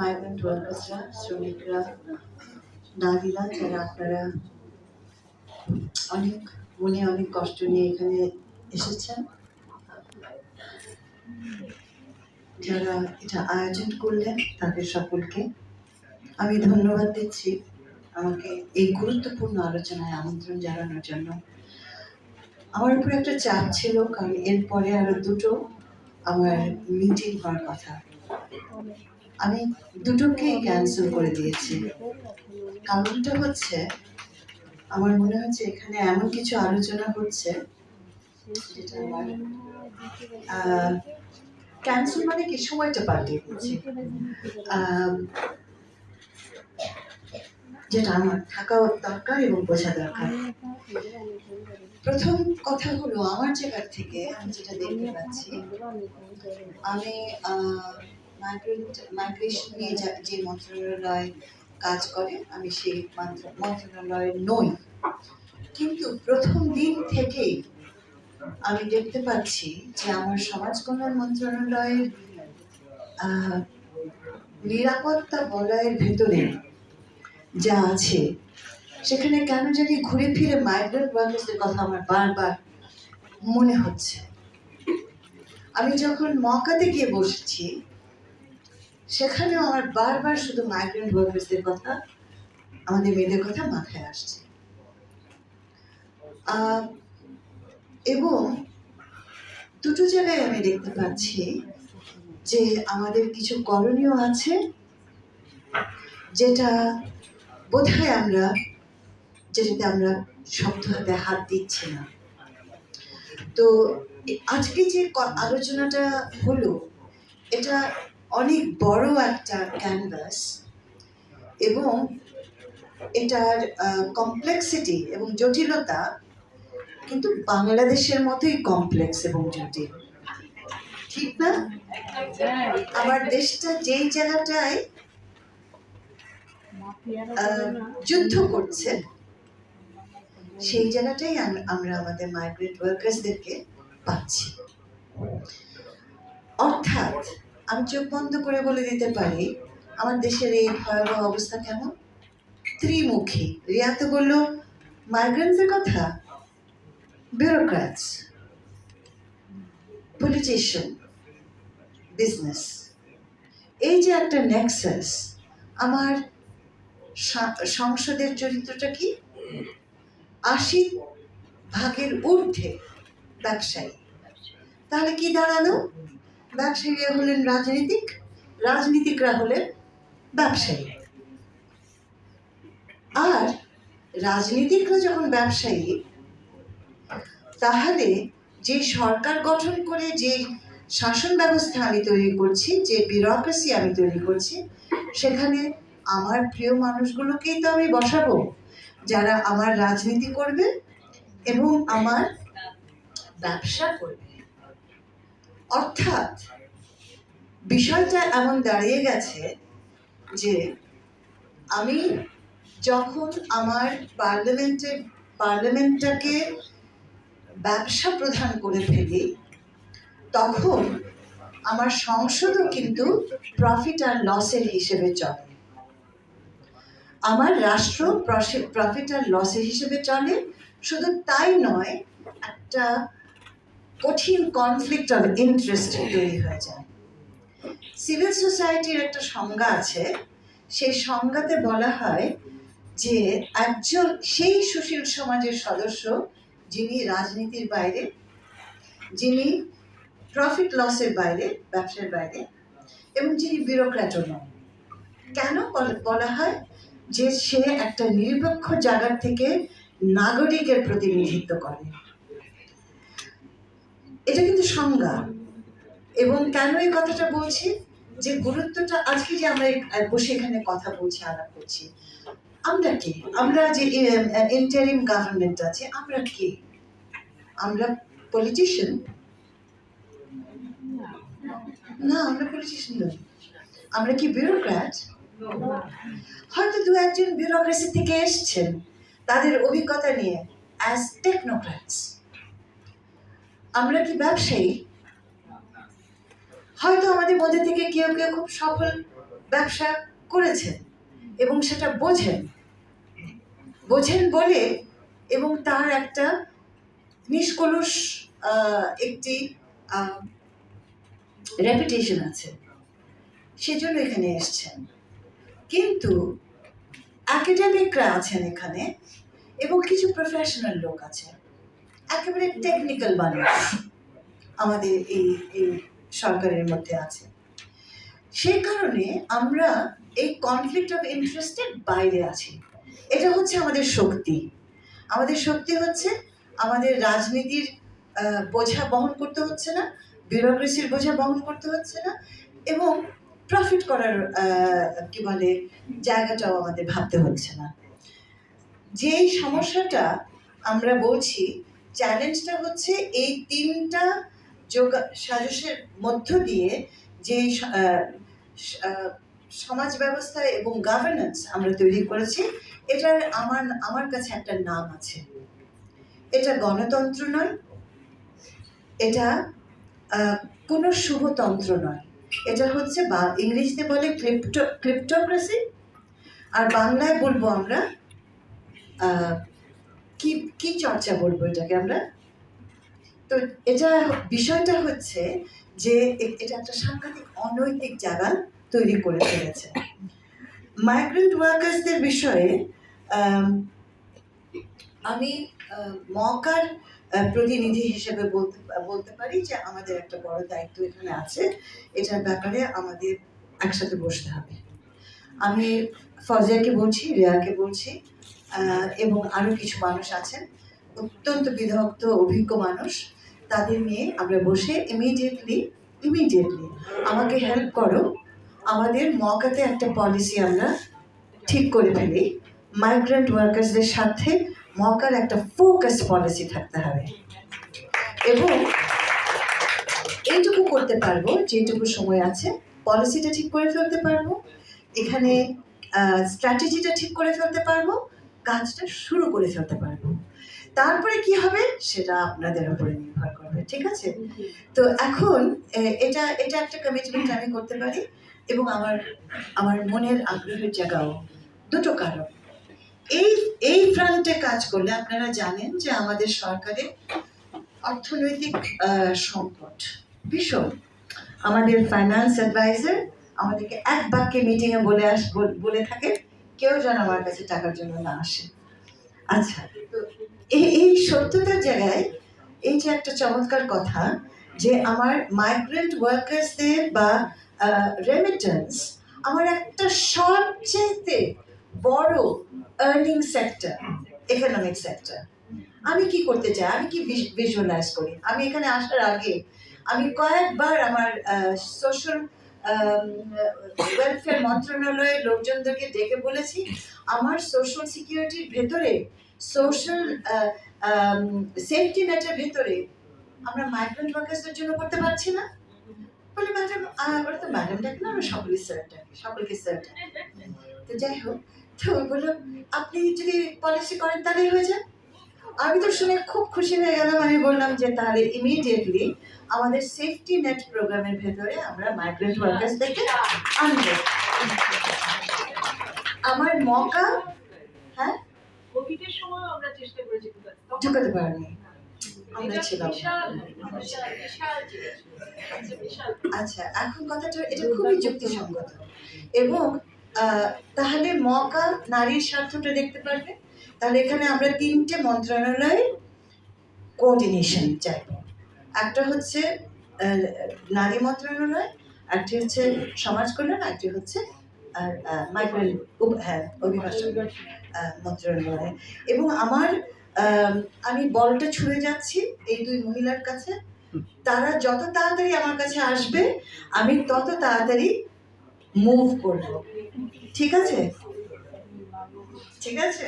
Migrant ওয়ার্কার্সরা শ্রমিকরা নারীরা যারা আপনারা অনেক মনে অনেক কষ্ট নিয়ে এখানে এসেছেন, যারা এটা আয়োজন করলেন তাদের সকলকে আমি ধন্যবাদ দিচ্ছি। আমাকে এই গুরুত্বপূর্ণ আলোচনায় আমন্ত্রণ জানানোর জন্য। আমার উপর একটা চাপ ছিল, কারণ এরপরে আরও দুটো আমার মিটিং হওয়ার কথা। আমি দুটোকেই ক্যান্সেল করে দিয়েছি। কারণটা হচ্ছে, আমার মনে হচ্ছে এখানে এমন কিছু আলোচনা হচ্ছে ক্যান্সেল মানে কি? সময়টা দিচ্ছি। যেটা আমার থাকা দরকার এবং বোঝা দরকার। প্রথম কথা হলো, আমার জায়গার থেকে আমি যেটা দেখতে পাচ্ছি, আমি মাইগ্রেন্ট মাইগ্রেশন নিয়ে যা- মন্ত্রণালয় কাজ করে, আমি সেই মন্ত্র- মন্ত্রণালয়ে নই। কিন্তু প্রথম দিন থেকেই আমি দেখতে পাচ্ছি যে আমার সমাজ কল্যাণ মন্ত্রণালয়ের নিরাপত্তা বলয়ের ভেতরে যা আছে, সেখানে কেন জানি ঘুরে ফিরে মাইগ্রেন্ট ওয়ার্কার্সদের কথা আমার বারবার মনে হচ্ছে। আমি যখন মকাতে গিয়ে বসেছি সেখানেও আমার বারবার শুধু মাইগ্রেন্ট ওয়ার্কার্সদের কথা, আমাদের মেয়েদের কথা মাথায় আসছে। এবং দুটো জায়গায় আমি দেখতে পাচ্ছি যে আমাদের কিছু করণীয় আছে, যেটা বোধহয় আমরা, যেটাতে আমরা শক্ত হাতে হাত দিচ্ছি না। তো আজকে যে আলোচনাটা হলো, এটা অনেক বড় একটা ক্যানভাস এবং এটার কমপ্লেক্সিটি এবং জটিলতা কিন্তু বাংলাদেশের মতোই কমপ্লেক্স এবং জটিল। ঠিক না? আমার দেশটা যেই জায়গাটায় যুদ্ধ করছে, সেই জায়গাটাই আমরা আমাদের মাইগ্রেন্ট ওয়ার্কার্সদেরকে পাচ্ছি। অর্থাৎ আমি চোখ বন্ধ করে বলে দিতে পারি, আমার দেশের এই ভয়াবহ অবস্থা কেমন? ত্রিমুখী। রিয়া তো বলল মাইগ্রেন্টসের কথা? ব্যুরোক্র্যাটস পলিটিশিয়ান বিজনেস এই যে একটা নেক্সাস আমার সংসদের চরিত্রটা কি? আশি ভাগের ঊর্ধ্বে ব্যবসায়ী। তাহলে কি দাঁড়াল ব্যবসায়ীরা হলেন রাজনীতিক, রাজনীতিকরা হলেন ব্যবসায়ী। আর রাজনীতিকরা যখন ব্যবসায়ী, তাহলে যে সরকার গঠন করে যে শাসন ব্যবস্থা আমি তৈরি করছি, যে বিউরোক্রেসি আমি তৈরি করছি, সেখানে আমার প্রিয় মানুষগুলোকেই তো আমি বসাবো। যারা আমার রাজনীতি করবে এবং আমার ব্যবসা করবে। অর্থাৎ বিষয়টা এমন দাঁড়িয়ে গেছে যে আমি যখন আমার পার্লামেন্টে, পার্লামেন্টটাকে ব্যবসা প্রধান করে ফেলি, তখন আমার সংসদও কিন্তু প্রফিট আর লসের হিসেবে চলে। আমার রাষ্ট্র প্রফিট আর লসের হিসেবে চলে। শুধু তাই নয়, একটা কঠিন কনফ্লিক্ট অফ ইন্টারেস্ট তৈরি হয়ে যায়। সিভিল সোসাইটির একটা সংজ্ঞা আছে, সেই সংজ্ঞাতে বলা হয় যে একজন, সেই সুশীল সমাজের সদস্য যিনি রাজনীতির বাইরে, যিনি প্রফিট লসের বাইরে, ব্যবসার বাইরে, এবং যিনি বিউরোক্র্যাটও নন। কেন বল- বলা হয় যে সে একটা নিরপেক্ষ জায়গার থেকে নাগরিকের প্রতিনিধিত্ব করে? এটা কিন্তু সংজ্ঞা। এবং কেন এই কথাটা বলছি? যে গুরুত্বটা আজকে যে আমরা বসে এখানে কথা বলছি, আলাপ করছি, আমরা কে? আমরা যে ইন্টারিম গভর্নমেন্ট আছে, আমরা কে? আমরা পলিটিশিয়ান না, আমরা পলিটিশিয়ান নই। আমরা কি বিউরোক্র্যাট হয়তো দু একজন বিউরোক্রেসি থেকে এসছেন, তাদের অভিজ্ঞতা নিয়ে অ্যাজ টেকনোক্র্যাটস আমরা কি ব্যবসায়ী? হয়তো আমাদের মধ্যে থেকে কেউ কেউ খুব সফল ব্যবসা করেছেন এবং সেটা বোঝেন। বোঝেন বলে এবং তার একটা নিষ্কলুষ একটি রেপুটেশন আছে। সেজন্য এখানে এসছেন। কিন্তু একাডেমিকরা আছেন এখানে এবং কিছু প্রফেশনাল লোক আছে একেবারে টেকনিক্যাল মানুষ আমাদের এই এই সরকারের মধ্যে আছে। সেই কারণে আমরা এই কনফ্লিক্ট অফ ইন্টারেস্টের বাইরে আছি। এটা হচ্ছে আমাদের শক্তি। আমাদের শক্তি হচ্ছে আমাদের রাজনীতির বোঝা বহন করতে হচ্ছে না বিউরোক্রেসির বোঝা বহন করতে হচ্ছে না এবং প্রফিট করার কি বলে, জায়গাটাও আমাদের ভাবতে হচ্ছে না। যেই সমস্যাটা আমরা বলছি চ্যালেঞ্জটা হচ্ছে এই তিনটা যোগা সাজসের মধ্য দিয়ে যে সমাজ ব্যবস্থা এবং গভর্নেন্স আমরা তৈরি করেছি, এটার আমার আমার কাছে একটা নাম আছে। এটা গণতন্ত্র নয়, এটা কোনো শুভতন্ত্র নয়। এটা হচ্ছে বা, ইংরেজিতে বলে ক্রিপ্টো, ক্রিপ্টোক্রেসি, আর বাংলায় বলব আমরা কি কি চর্চা বলব এটাকে আমরা? তো এটা বিষয়টা হচ্ছে যে এটা একটা সাংঘাতিক অনৈতিক জায়গা তৈরি করে ফেলেছে। মাইগ্রেন্ট ওয়ার্কার্সদের বিষয়ে আম, মকার প্রতিনিধি হিসেবে বলতে বলতে পারি যে আমাদের একটা বড় দায়িত্ব এখানে আছে। এটার ব্যাপারে আমাদের একসাথে বসতে হবে। আমি ফজিয়াকে বলছি রেয়াকে বলছি। এবং আরও কিছু মানুষ আছেন। অত্যন্ত বিধক্ত অভিজ্ঞ মানুষ। তাদের নিয়ে আমরা বসে ইমিডিয়েটলি ইমিডিয়েটলি আমাকে হেল্প করো। আমাদের মকাতে একটা পলিসি আমরা ঠিক করে ফেলি। মাইগ্রেন্ট ওয়ার্কার্সদের সাথে মকার একটা ফোকাস পলিসি থাকতে হবে। এবং এইটুকু করতে পারব, যেটুকু সময় আছে পলিসিটা ঠিক করে ফেলতে পারব। এখানে স্ট্র্যাটেজিটা ঠিক করে ফেলতে পারব। কাজটা শুরু করে ফেলতে পারব। তারপরে কি হবে সেটা আপনাদের উপরে নির্ভর করবে, ঠিক আছে? তো এখন এটা এটা একটা কমিটমেন্ট আমি করতে পারি এবং আমার আমার মনের আগ্রহের জায়গাও, দুটো কারণ। এই এই ফ্রন্টে কাজ করলে আপনারা জানেন যে আমাদের সরকারের অর্থনৈতিক সংকট ভীষণ। আমাদের ফাইন্যান্স অ্যাডভাইজার আমাদেরকে এক বাক্যে মিটিংয়ে বলে আস, বলে থাকে কেউ যেন আমার কাছে টাকার জন্য না আসে। আচ্ছা এই এই সত্যতার জায়গায় এই যে একটা চমৎকার কথা যে আমার মাইগ্রেন্ট ওয়ার্কার্সদের বা রেমিটেন্স আমার একটা সবচেয়ে বড় আর্নিং সেক্টর ইকোনমিক সেক্টর আমি কি করতে চাই? আমি কি ভিজুয়ালাইজ করি? আমি এখানে আসার আগে আমি কয়েকবার আমার সোশ্যাল ওয়েলফেয়ার মন্ত্রণালয়ের লোকজনদেরকে ডেকে বলেছি, আমার সোশ্যাল সিকিউরিটির ভেতরে সোশ্যাল সেফটি নেটের ভেতরে, আমরা মাইগ্রেন্ট ওয়ার্কার্সদের জন্য করতে পারছি না। বলে ম্যাডাম ওরা তো ম্যাডাম ডাকে না আমরা সকলেই স্যার সকলকে স্যার তো যাই হোক, তো বলল আপনি যদি পলিসি করেন, তাহলেই হয়ে যায়। আমি তো শুনে খুব খুশি হয়ে গেলাম। আমি বললাম যে তাহলে ইমিডিয়েটলি আমাদের সেফটি নেট প্রোগ্রামের ভেতরে আমরা মাইগ্রেন্ট ওয়ার্কার্সদেরকে আনব। আমার মকা হ্যাঁ? কোভিডের সময় আমরা চেষ্টা করেছি ঢুকাতে। পারিনি। আমরা ছিলাম। আচ্ছা এখন কথাটা এটা খুবই যুক্তিসঙ্গত। এবং তাহলে মকা নারীর স্বার্থটা দেখতে পারবে? তাহলে এখানে আমরা তিনটে মন্ত্রণালয়ের কোঅর্ডিনেশন চাইব। একটা হচ্ছে নারী মন্ত্রণালয় একটি হচ্ছে সমাজ কল্যাণ একটি হচ্ছে, আর হ্যাঁ অভিবাসন মন্ত্রণালয়। এবং আমার আমি বলটা ছুঁড়ে যাচ্ছি এই দুই মহিলার কাছে। তারা যত তাড়াতাড়ি আমার কাছে আসবে, আমি তত তাড়াতাড়ি মুভ করব। ঠিক আছে? ঠিক আছে?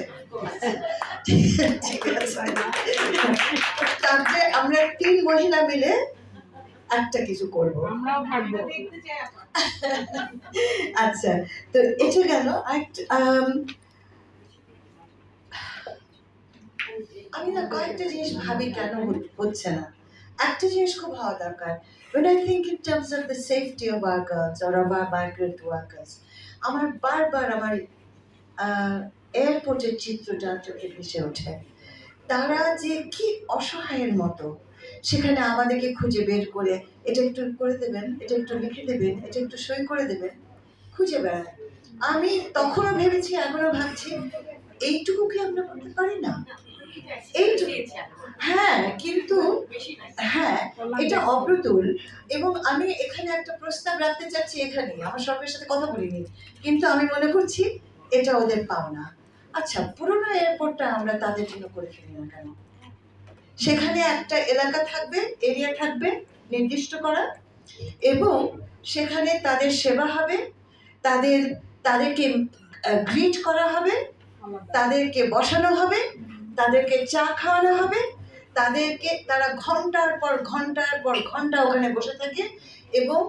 ঠিক আছে। তারপরে আমরা তিন মহিলা মিলে একটা কিছু করব। আমরাও। আচ্ছা তো এটা গেল। আমি না কয়েকটা জিনিস ভাবি কেন হচ্ছে না। একটা জিনিস খুব হওয়া দরকার। When I think in terms of the safety of our girls or of our migrant workers আমার বারবার আমার এয়ারপোর্টের চিত্রটা চোখে ভেসে ওঠে তারা যে কি অসহায়ের মতো সেখানে আমাদেরকে খুঁজে বের করে এটা একটু করে দেবেন এটা একটু লিখে দেবেন এটা একটু সই করে দেবেন খুঁজে বেড়ায়। আমি তখনও ভেবেছি এখনও ভাবছি এইটুকু কি আমরা করতে পারি না? হ্যাঁ কিন্তু হ্যাঁ এটা অপ্রতুল এবং আমি এখানে একটা প্রস্তাব রাখতে চাচ্ছি এখানে আমার সরকারের সাথে কথা বলিনি কিন্তু আমি মনে করছি এটা ওদের পাওনা। আচ্ছা পুরনো এয়ারপোর্টটা আমরা তাদের জন্য করে ফেলি না কেন? সেখানে একটা এলাকা থাকবে এরিয়া থাকবে, নির্দিষ্ট করা, এবং সেখানে তাদের সেবা হবে, তাদের, তাদেরকে গ্রিট করা হবে, তাদেরকে বসানো হবে, তাদেরকে চা খাওয়ানো হবে, তাদেরকে, তারা ঘণ্টার পর ঘণ্টার পর ঘণ্টা ওখানে বসে থাকে, এবং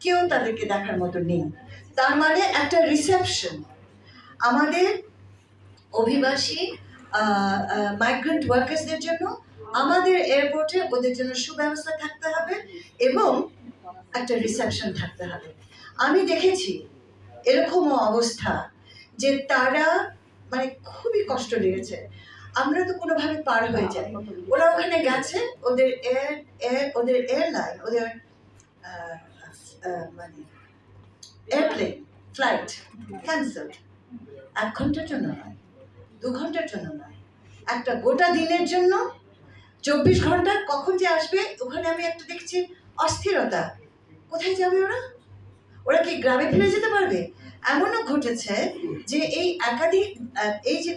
কেউ তাদেরকে দেখার মতো নেই। তার মানে একটা রিসেপশন আমাদের অভিবাসী মাইগ্রেন্ট ওয়ার্কার্সদের জন্য আমাদের এয়ারপোর্টে ওদের জন্য সুব্যবস্থা থাকতে হবে এবং একটা রিসেপশন থাকতে হবে। আমি দেখেছি এরকমও অবস্থা যে তারা মানে খুবই কষ্ট লেগেছে। আমরা তো কোনোভাবে পার হয়ে যাই। ওরা ওখানে গেছে, ওদের এয়ার এয়ার ওদের এয়ারলাইন ওদের মানে এয়ারপ্লেন ফ্লাইট ক্যান্সেল এক ঘণ্টার জন্য নয়। দু ঘণ্টার জন্য নয়। একটা গোটা দিনের জন্য চব্বিশ ঘণ্টা কখন যে আসবে, ওখানে আমি একটা দেখছি অস্থিরতা। কোথায় যাবে ওরা? ওরা কি গ্রামে ফিরে যেতে পারবে? এমনও ঘটেছে যে এই একাধিক, এই যে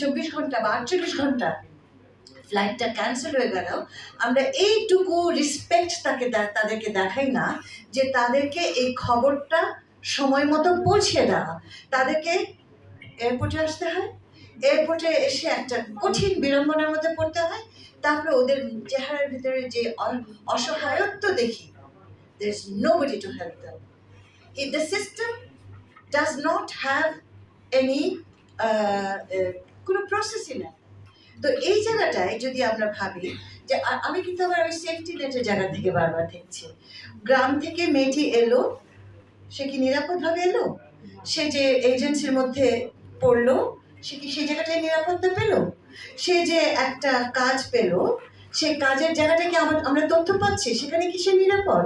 চব্বিশ ঘণ্টা বা আটচল্লিশ ঘণ্টা ফ্লাইটটা ক্যান্সেল হয়ে গেল আমরা এইটুকু রেসপেক্ট তাকে তাদেরকে দেখাই না যে তাদেরকে এই খবরটা সময় মতো পৌঁছে দেওয়া। তাদেরকে এয়ারপোর্টে আসতে হয়। এয়ারপোর্টে এসে একটা কঠিন বিড়ম্বনার মধ্যে পড়তে হয়। তারপরে ওদের চেহারার ভিতরে যে অসহায়ত্ব দেখি there's nobody to help them. If the system does not have any uh, uh, কোনো প্রসেসই নেই তো এই জায়গাটায় যদি আমরা ভাবি যে আমি কিন্তু আবার ওই সেফটি নেটের জায়গা থেকে বারবার দেখছি। গ্রাম থেকে মেয়েটি এলো সে কি নিরাপদভাবে এলো? সে যে এজেন্সির মধ্যে পড়ল, সে কি সেই জায়গাটায় নিরাপত্তা পেল? সে যে একটা কাজ পেল, সে কাজের জায়গাটা কি আমার তথ্য পাচ্ছি, সেখানে কি সে নিরাপদ?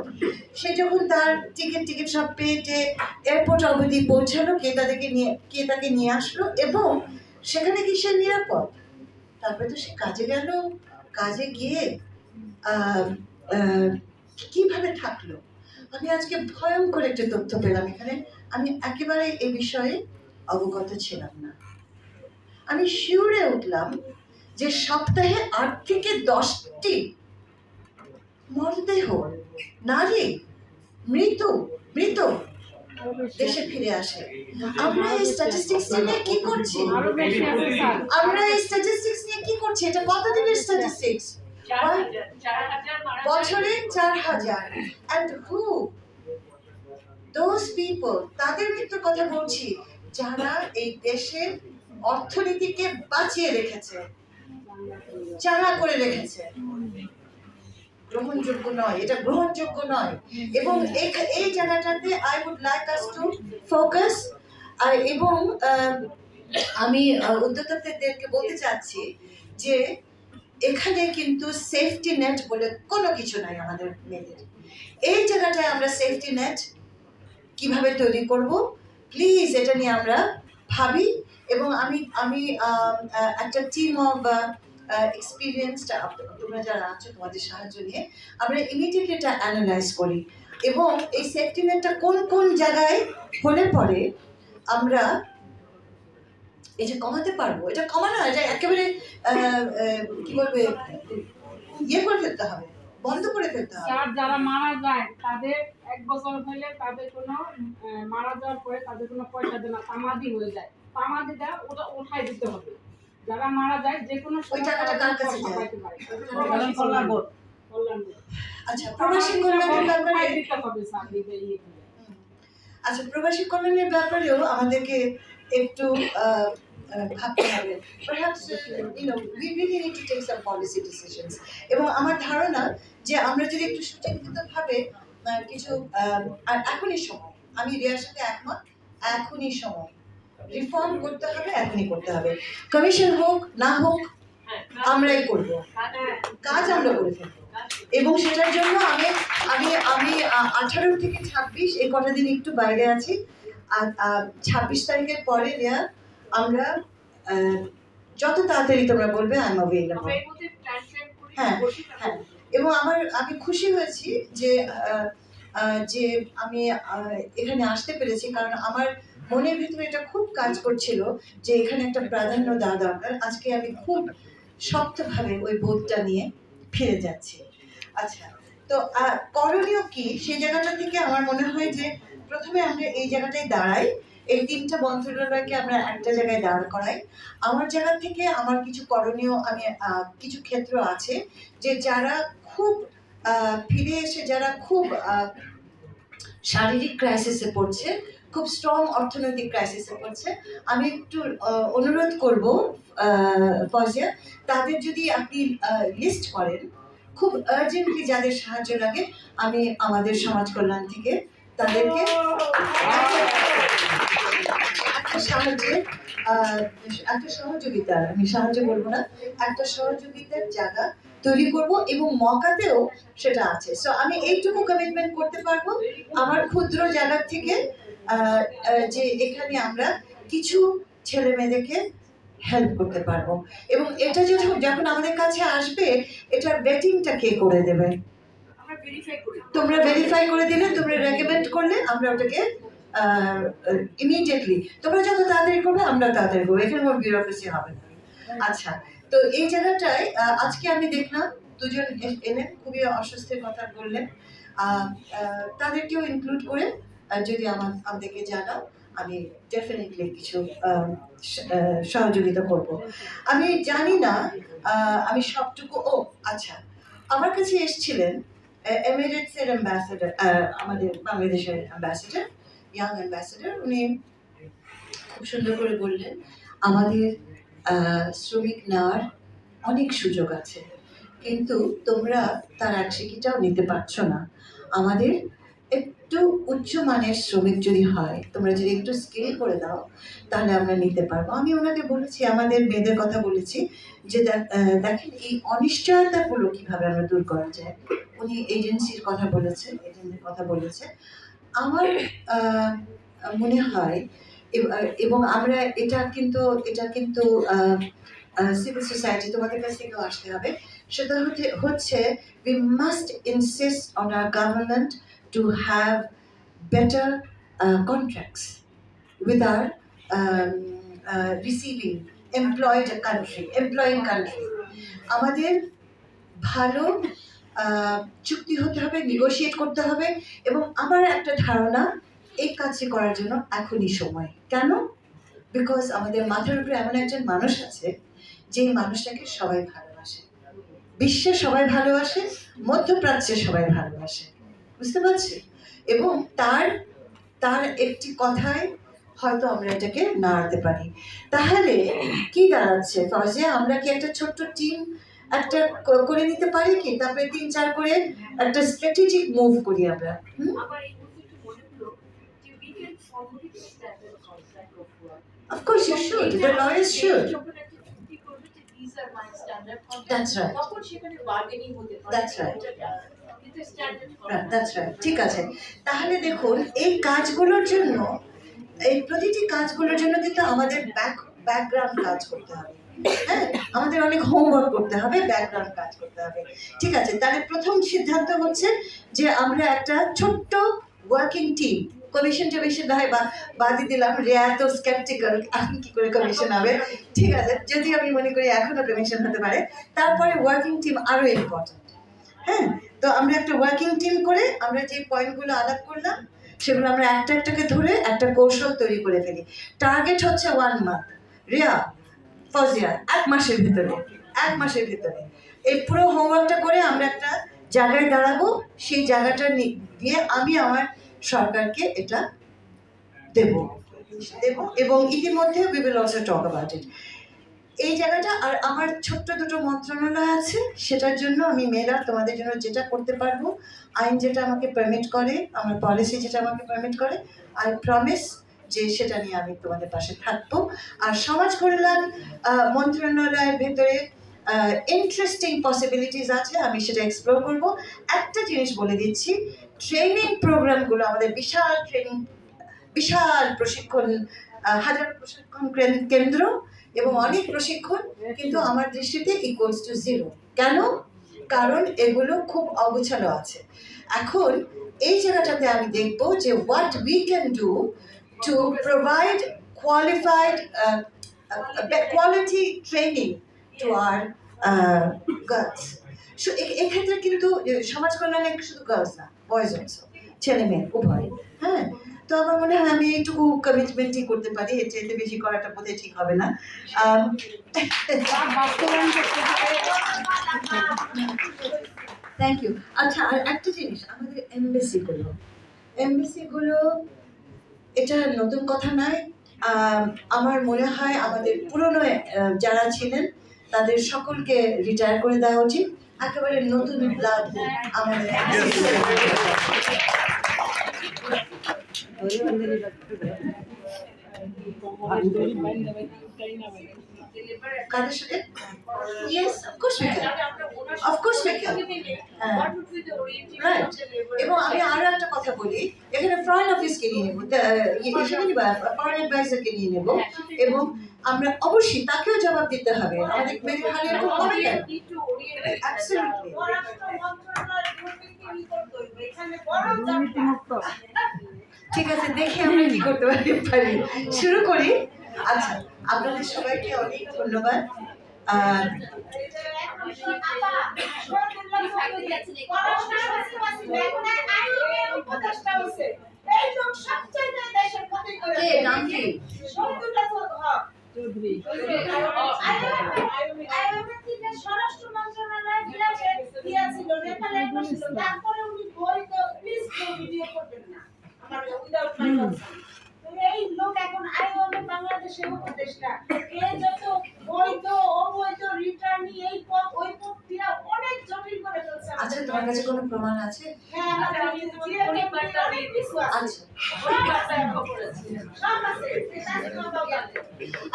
সে যখন তার টিকিট টিকিট সব পেটে এয়ারপোর্ট অবধি পৌঁছালো, কে তাদেরকে নিয়ে কে তাকে নিয়ে আসলো এবং সেখানে কি সে নিরাপদ? তারপরে তো সে কাজে গেল, কাজে গিয়ে কীভাবে থাকল? আমি আজকে ভয়ঙ্কর একটা তথ্য পেলাম এখানে। আমি একেবারে এই বিষয়ে অবগত ছিলাম না। আমি শিউরে উঠলাম যে সপ্তাহে আট থেকে দশটি মরদেহ নারী মৃত মৃত দেশে ফিরে আসে। আমরা এই স্ট্যাটিস্টিক্স নিয়ে কি করছি? আমরা এই স্ট্যাটিস্টিক্স নিয়ে কি করছি? এটা কতদিনের স্ট্যাটিস্টিক্স। বছরে চার হাজার। অ্যান্ড হু দোজ পিপল তাদের মৃত্যুর কথা বলছি। যারা এই দেশের অর্থনীতিকে বাঁচিয়ে রেখেছে চাঙা করে রেখেছে, গ্রহণযোগ্য নয়, এটা গ্রহণযোগ্য নয়। এবং এই জায়গাটাতে I would like us to focus এবং আমি উদ্যোক্তাদেরকে বলতে চাচ্ছি যে এখানে কিন্তু সেফটি নেট বলে কোনো কিছু নাই আমাদের মেয়েদের। এই জায়গাটায় আমরা সেফটি নেট কীভাবে তৈরি করব? প্লিজ এটা নিয়ে আমরা ভাবি এবং আমি আমি একটা টিম অফ এক্সপিরিয়েন্সড তোমরা যারা আছো, তোমাদের সাহায্য নিয়ে আমরা ইমিডিয়েটলি এটা অ্যানালাইজ করি এবং এই সেফটি নেটটা কোন কোন জায়গায় হলে পরে আমরা যে কমাতে পারব? এটা কমানো এটা একেবারে কি বলবে ইয়ে করে ফেলতে হবে। বন্ধ করে ফেলতে হবে। স্যার যারা মারা যায় তাদের এক বছর হলে তাদের কোনো মারা যাওয়ার পরে তাদের কোনো পয়সা দেয় না তামাদি হয়ে যায়। তামাদিটা ওটা উঠাই দিতে হবে। যারা মারা যায় যে কোনো ওই টাকাটা কার কাছে যায়? কল্যাণ কল্যাণ বোর্ড। আচ্ছা প্রবাসী কল্যাণের ব্যাপারে দিতে হবে স্যার দিবে ইয়ে। আচ্ছা প্রবাসী কল্যাণের ব্যাপারেও আমাদেরকে একটু আহ, পলিসি ডিসিশনস এবং আমার ধারণা যে আমরা যদি একটু সুচিন্তিতভাবে কিছু আর এখনই সময়। আমি রিয়ার সাথে একমত, এখনই সময়। রিফর্ম করতে হবে, এখনই করতে হবে। কমিশন হোক, না হোক, আমরাই করব। কাজ আমরা করে ফেলব। এবং সেটার জন্য আমি আমি আমি আঠারো থেকে ছাব্বিশ, এই কটা দিন একটু বাইরে আছি। আর ছাব্বিশ তারিখের পরে রিয়া আমরা যত তাড়াতাড়ি তোমরা বলবে আমি অ্যাভেলেবল হ্যাঁ, হ্যাঁ। এবং আমার আমি খুশি হয়েছি যে যে আমি এখানে আসতে পেরেছি কারণ আমার মনের ভিতরে এটা খুব কাজ করছিল যে এখানে একটা প্রাধান্য দেওয়া দরকার। আজকে আমি খুব শক্তভাবে ওই বোধটা নিয়ে ফিরে যাচ্ছি। আচ্ছা তো করণীয় কি? সেই জায়গাটা থেকে আমার মনে হয় যে প্রথমে আমরা এই জায়গাটায় দাঁড়াই। এই তিনটা মন্ত্রণালয়কে আমরা একটা জায়গায় দাঁড় করাই। আমার জায়গা থেকে আমার কিছু করণীয় আমি কিছু ক্ষেত্র আছে যে যারা খুব ফিরে এসে যারা খুব শারীরিক ক্রাইসিসে পড়ছে খুব স্ট্রং অর্থনৈতিক ক্রাইসিসে পড়ছে আমি একটু অনুরোধ করব ফজিয়া তাদের যদি আপনি লিস্ট করেন খুব আর্জেন্টলি যাদের সাহায্য লাগে আমি আমাদের সমাজ কল্যাণ থেকে তাদেরকে একটা সাহায্যে একটা সহযোগিতা আমি সাহায্য বলব না একটা সহযোগিতার জায়গা তৈরি করব এবং মকাতেও সেটা আছে। সো আমি এইটুকু কমিটমেন্ট করতে পারব আমার ক্ষুদ্র জায়গা থেকে যে এখানে আমরা কিছু ছেলে মেয়েদেরকে হেল্প করতে পারব। এবং এটা যখন যখন আমাদের কাছে আসবে এটার বেটিংটা কে করে দেবে? তোমরা ভেরিফাই করে দিলে তোমরা রেকমেন্ড করলে আমরা ওটাকে ইমিডিয়েটলি তোমরা যত তাড়াতাড়ি করবে আমরা তাড়াতাড়ি করব। এখানে কোনো বিউরোক্রেসি হবে না। আচ্ছা তো এই জায়গাটায় আজকে আমি দেখলাম দুজন এ- এলেন খুবই অস্বস্তির কথা বললেন। তাদেরকেও ইনক্লুড করে যদি আমার আমাদেরকে জানাও আমি ডেফিনেটলি কিছু সহযোগিতা করব। আমি জানি না আমি সবটুকু ও আচ্ছা। আমার কাছে এসেছিলেন এমিরেটসের অ্যাম্বাসেডার আমাদের বাংলাদেশের অ্যাম্বাসেডার ইয়াং অ্যাম্বাসেডার উনি খুব সুন্দর করে বললেন, আমাদের শ্রমিক নেওয়ার অনেক সুযোগ আছে, কিন্তু তোমরা তার এক নিতে পারছ না। আমাদের একটু উচ্চমানের শ্রমিক যদি হয়, তোমরা যদি একটু স্কিল করে দাও, তাহলে আমরা নিতে পারব। আমি ওনাকে বলেছি, আমাদের মেয়েদের কথা বলেছি যে দেখেন এই অনিশ্চয়তাগুলো কীভাবে আমরা দূর করা যায়? উনি এজেন্সির কথা বলেছেন এজেন্সির কথা বলেছে আমার মনে হয়, এবং আমরা এটা কিন্তু এটা কিন্তু সিভিল সোসাইটি তোমাদের কাছ থেকেও আসতে হবে। সেটা হচ্ছে we must insist on our government to have better contracts with our receiving employed country employing country আমাদের ভালো চুক্তি হতে হবে নেগোশিয়েট করতে হবে এবং আমার একটা ধারণা, এই কাজটি করার জন্য এখনই সময়। কেন? বিকজ আমাদের মাথার উপরে এমন একজন মানুষ আছে যেই মানুষটাকে সবাই ভালোবাসে। বিশ্বে সবাই ভালোবাসে, মধ্যপ্রাচ্যে সবাই ভালোবাসে। বুঝতে পারছি? এবং তার তার একটি কথায় হয়তো আমরা এটাকে নাড়াতে পারি। তাহলে কি দাঁড়াচ্ছে? ফজে আমরা কি একটা ছোট্ট টিম একটা করে নিতে পারি কি? তারপরে তিন চার করে একটা স্ট্র্যাটেজিক মুভ করি আমরা। of যে these are my standard contract, That's right. That's right. Right ঠিক আছে। তাহলে দেখুন এই কাজগুলোর জন্য এই প্রতিটি কাজগুলোর জন্য কিন্তু আমাদের ব্যাক ব্যাকগ্রাউন্ড কাজ করতে হবে। হ্যাঁ আমাদের অনেক হোমওয়ার্ক করতে হবে ব্যাকগ্রাউন্ড কাজ করতে হবে। ঠিক আছে, তাহলে প্রথম সিদ্ধান্ত হচ্ছে যে আমরা একটা ছোট্ট ওয়ার্কিং টিম কমিশন টমিশন হয় বা বাদই দিলাম রেয়া তো স্ক্যাপটিক্যাল এখন কি করে কমিশন হবে? ঠিক আছে, যদি আমি মনে করি এখনও কমিশন হতে পারে, তারপরে ওয়ার্কিং টিম আরও ইম্পর্টেন্ট হ্যাঁ তো আমরা একটা ওয়ার্কিং টিম করে আমরা যে পয়েন্টগুলো আলাপ করলাম, সেগুলো আমরা একটা একটাকে ধরে একটা কৌশল তৈরি করে ফেলি। টার্গেট হচ্ছে ওয়ান মান্থ রিয়া ফজিয়া এক মাসের ভিতরে, এক মাসের ভিতরে। এই পুরো হোমওয়ার্কটা করে আমরা একটা জায়গায় দাঁড়াবো, সেই জায়গাটা দিয়ে আমি আমার সরকারকে এটা দেব দেব এবং ইতিমধ্যে we will also talk about it এই জায়গাটা আর আমার ছোট্ট দুটো মন্ত্রণালয় আছে, সেটার জন্য আমি মেয়েরা তোমাদের জন্য যেটা করতে পারব, আইন যেটা আমাকে পারমিট করে, আমার পলিসি যেটা আমাকে পারমিট করে আই প্রমিস যে সেটা নিয়ে আমি তোমাদের পাশে থাকব। আর সমাজ কল্যাণ মন্ত্রণালয়ের ভেতরে ইন্টারেস্টিং পসিবিলিটিস আছে, আমি সেটা এক্সপ্লোর করব। একটা জিনিস বলে দিচ্ছি ট্রেনিং প্রোগ্রামগুলো আমাদের বিশাল ট্রেনিং বিশাল প্রশিক্ষণ হাজার প্রশিক্ষণ কেন্দ্র এবং অনেক প্রশিক্ষণ কিন্তু আমার দৃষ্টিতে ইকুয়ালস টু জিরো কেন? কারণ এগুলো খুব অগোছালো আছে। এখন এই জায়গাটাতে আমি দেখব যে what we can do to provide qualified quality training to our girls এক্ষেত্রে কিন্তু সমাজ কল্যাণে শুধু গার্লস না বয়েজ অলসো ছেলে মেয়ে উভয় হ্যাঁ? তো আমার মনে হয় আমি একটু কমিটমেন্টই করতে পারি এর চাইতে বেশি করাটা বোধহয় ঠিক হবে না। থ্যাংক ইউ আচ্ছা আর একটা জিনিস আমাদের এমবেসিগুলো এমবেসিগুলো এটা নতুন কথা নয়। আমার মনে হয় আমাদের পুরনো যারা ছিলেন, তাদের সকলকে রিটায়ার করে দেওয়া উচিত। একেবারে নতুন ব্লাড আমাদের। কাদের সাথে? Yes of course we can. হ্যাঁ। Right. of the labor? এবং আমি আরও একটা কথা বলি এখানে ফরেন অফিসকে নিয়ে নেব ফরেন অ্যাডভাইজারকে নিয়ে নেব। এবং আমরা অবশ্যই তাকেও জবাব দিতে হবে। আমাদের হারে এরকম হবে কেন ঠিক আছে দেখি আমরা কি করতে পারি। শুরু করি। আচ্ছা আপনাদের সবাইকে অনেক ধন্যবাদ। আর কে নাম কি? Chowdhury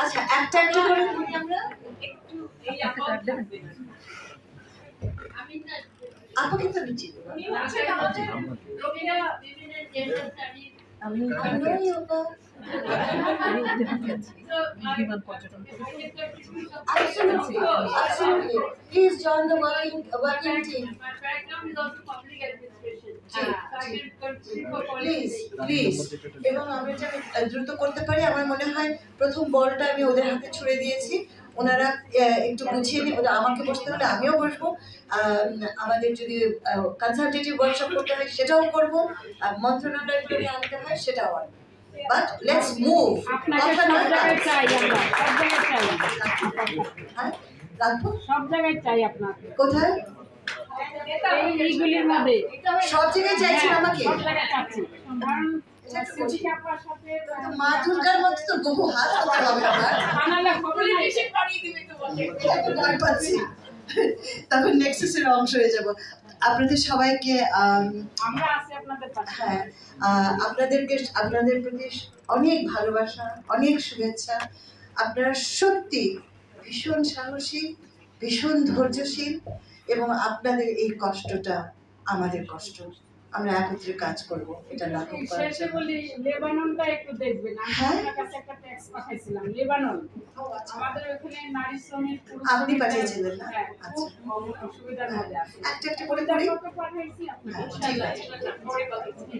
আচ্ছা একটা একটা করে করি আমরা একটু এই আপাতত দেখবেন। আমি না আপনাকে তো নিচ্ছি উনি হচ্ছে আমাদের রবিরা বিভিন্ন জেন্ডার স্টাডিজ আমি আমি ওপা Absolutely, absolutely. Please join the working, working team. My background is also public please politics. Please এবং আমরা যাতে দ্রুত করতে পারি। আমার মনে হয় প্রথম বলটা আমি ওদের হাতে ছুড়ে দিয়েছি। ওনারা একটু বুঝিয়ে ওটা আমাকে বসতে হলে আমিও বসবো। আমাদের যদি কনসালটেটিভ ওয়ার্কশপ করতে হয় সেটাও করব। আর মন্ত্রণালয়গুলো নিয়ে আনতে হয় সেটাও আনব। বাট লেটস মুভ সব জায়গায় চাই। হ্যাঁ রাখব? সব জায়গায় চাই আপনাকে। কোথায়? এইগুলির মধ্যে সব জায়গায় চাইছেন আমাকে মা দুর্গার মধ্যে তো বহু হাত হতে হবে আমার। পাচ্ছি। নেক্সাসের অংশ হয়ে যাব। আপনাদের সবাইকে আম, আমরা আছি আপনাদের পাশে। হ্যাঁ আপনাদেরকে আপনাদের প্রতি অনেক ভালোবাসা অনেক শুভেচ্ছা। আপনারা সত্যি ভীষণ সাহসী ভীষণ ধৈর্যশীল। আপনাদের এই কষ্টটা আমাদের কষ্ট আমরা একত্রে কাজ করব এটা লাঘব করার জন্য। বলি লেবাননটা একটু দেখবেন হ্যাঁ? আপনার কাছে একটা ট্যাক্স পাঠাইছিলাম লেবানন আমাদের ওখানে নারী শ্রমিক পুরুষ আপনি পাঠিয়েছিলেন না? হ্যাঁ, আচ্ছা। খুব অসুবিধার মধ্যে আছে একটা একটা করে কত পাঠাইছি আপনাকে হ্যাঁ, ঠিক আছে পরে কথা বলছি।